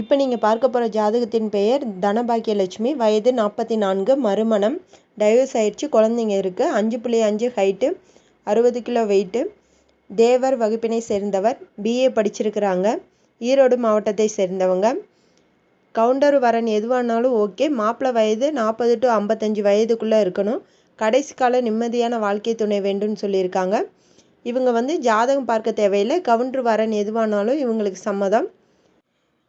இப்போ நீங்கள் பார்க்க போகிற ஜாதகத்தின் பெயர் தனபாக்கியலட்சுமி. வயது நாற்பத்தி நான்கு மறுமணம். டைவர்ஸ் ஆயிடுச்சு. குழந்தைங்க இருக்குது அஞ்சு புள்ளி அஞ்சு ஹைட்டு அறுபது கிலோ வெயிட்டு தேவர் வகுப்பினை சேர்ந்தவர். பிஏ படிச்சிருக்கிறாங்க. ஈரோடு மாவட்டத்தை சேர்ந்தவங்க. கவுண்டர் வரன் எதுவானாலும் ஓகே மாப்பிள்ளை வயது நாற்பது டு ஐம்பத்தஞ்சு வயதுக்குள்ளே இருக்கணும். கடைசி கால நிம்மதியான வாழ்க்கை துணை வேண்டும்னு சொல்லியிருக்காங்க. இவங்க வந்து ஜாதகம் பார்க்க தேவையில்லை. கவுண்டர் வரன் எதுவானாலும் இவங்களுக்கு சம்மதம்.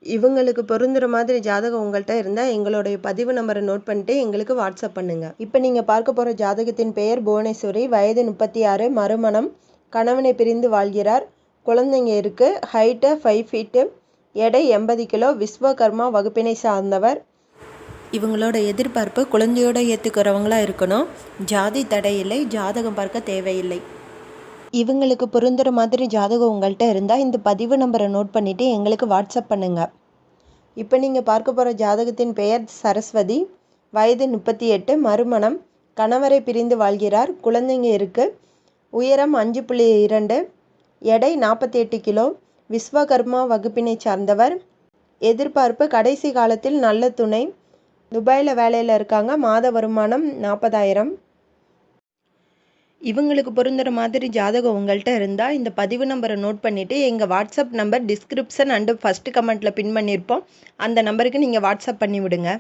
இவங்களுக்கு பொருந்துற மாதிரி ஜாதகம் உங்கள்கிட்ட இருந்தால் எங்களுடைய பதிவு நம்பரை நோட் பண்ணிட்டு எங்களுக்கு வாட்ஸ்அப் பண்ணுங்கள் இப்போ நீங்கள் பார்க்க போகிற ஜாதகத்தின் பெயர் புவனேஸ்வரி. வயது முப்பத்தி ஆறு மறுமணம். கணவனை பிரிந்து வாழ்கிறார். குழந்தைங்க இருக்குது ஹைட்டு ஃபைவ் ஃபீட்டு எடை எண்பது கிலோ. விஸ்வகர்மா வகுப்பினை சார்ந்தவர். இவங்களோட எதிர்பார்ப்பு குழந்தையோட ஏற்றுக்கிறவங்களா இருக்கணும். ஜாதி தடையில்லை. ஜாதகம் பார்க்க தேவையில்லை. இவங்களுக்கு பொருந்துற மாதிரி ஜாதகம் உங்கள்கிட்ட இருந்தால் இந்த பதிவு நம்பரை நோட் பண்ணிவிட்டு எங்களுக்கு வாட்ஸ்அப் பண்ணுங்கள் இப்போ நீங்கள் பார்க்க போகிற ஜாதகத்தின் பெயர் சரஸ்வதி. வயது முப்பத்தி எட்டு மறுமணம். கணவரை பிரிந்து வாழ்கிறார். குழந்தைங்க இருக்குது உயரம் அஞ்சு புள்ளி இரண்டு. எடை நாற்பத்தி எட்டு கிலோ. விஸ்வகர்மா வகுப்பினை சார்ந்தவர். எதிர்பார்ப்பு கடைசி காலத்தில் நல்ல துணை. துபாயில் வேலையில் இருக்காங்க. மாத வருமானம் நாற்பதாயிரம் இவங்களுக்கு பொருந்துற மாதிரி ஜாதகம் உங்கள்கிட்ட இருந்தால் இந்த பதிவு நம்பரை நோட் பண்ணிவிட்டு எங்கள் WhatsApp number description and first கமெண்ட்டில் பின் பண்ணியிருப்போம் அந்த நம்பருக்கு நீங்கள் வாட்ஸ்அப் பண்ணி விடுங்க